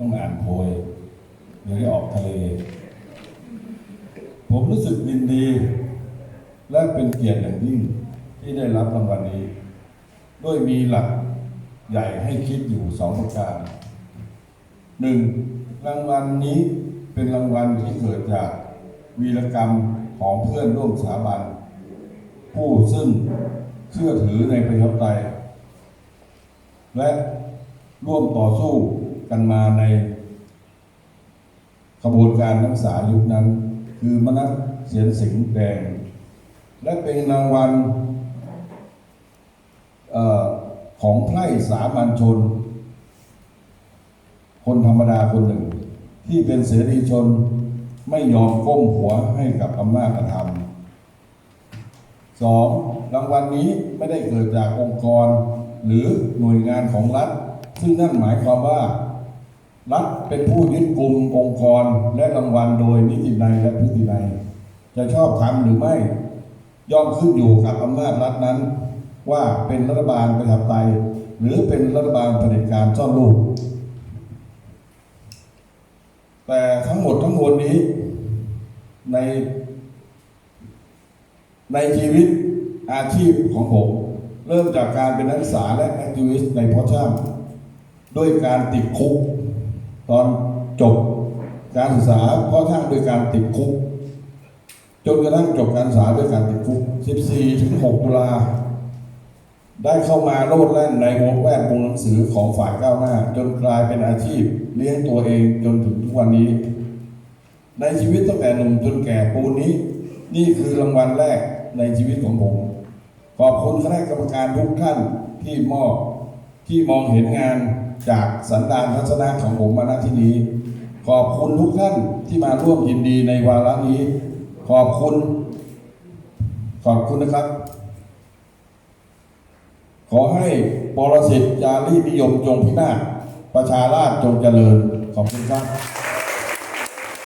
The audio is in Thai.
ต้องอ่านโพยเดี๋ยวได้ออกทะเล ผมรู้สึกยินดี และเป็นเกียรติอย่างยิ่งที่ได้รับรางวัลนี้ ด้วยมีหลักใหญ่ให้คิดอยู่สองประการหนึ่งรางวัลนี้เป็นรางวัลที่เกิดจากวีรกรรมของเพื่อนร่วมสถาบัน ผู้ซึ่งเชื่อถือในประชาธิปไตยและร่วมต่อสู้ กันมาในขบวนการนักศึกษายุคนั้น คือมนัสเสียนสิงห์แดง และเป็นรางวัลของไพร่สามัญชน คนธรรมดาคนหนึ่ง ที่เป็นเสรีชนไม่ยอมก้มหัวให้กับอำนาจธรรมสองรางวัลนี้ไม่ได้เกิดจากองค์กร หรือหน่วยงานของรัฐ ซึ่งนั่นหมายความว่า รัฐเป็นผู้ยึดกลุ่มองค์กรและรางวัลโดยนิติในและพฤติในจะชอบทำหรือไม่ย่อมขึ้นอยู่กับอำนาจรัฐนั้น ว่าเป็นรัฐบาลประชาธิปไตยหรือเป็นรัฐบาลเผด็จการซ่อนลูก แต่ทั้งหมดทั้งมวลนี้ในในชีวิตอาชีพของผม เริ่มจากการเป็นนักศึกษาและแอคทิวิสต์ในพอช่างด้วยการติดคุก ตอนจบการศึกษาเพราะช่างด้วยการติดคุก จนกระทั่งจบการศึกษาด้วยการติดคุก 14 ถึง 6 ตุลา ได้เข้ามาโลดแล่นในวงแวดวงหนังสือของฝ่ายก้าวหน้า จนกลายเป็นอาชีพเลี้ยงตัวเองจนถึงทุกวันนี้ ในชีวิตตั้งแต่หนุ่มจนแก่ปูนนี้ นี่คือรางวัลแรกในชีวิตของผม ขอบคุณคณะกรรมการทุกท่านที่มอบ ที่มองเห็นงานจากสันดานทัศนะของผมมาณที่นี้ ขอบคุณทุกท่านที่มาร่วมยินดีในวาระนี้ ขอบคุณ ขอบคุณนะครับ ขอให้ปรสิตจารีนิยมจงพินาศประชาราชจงเจริญ ขอบคุณครับ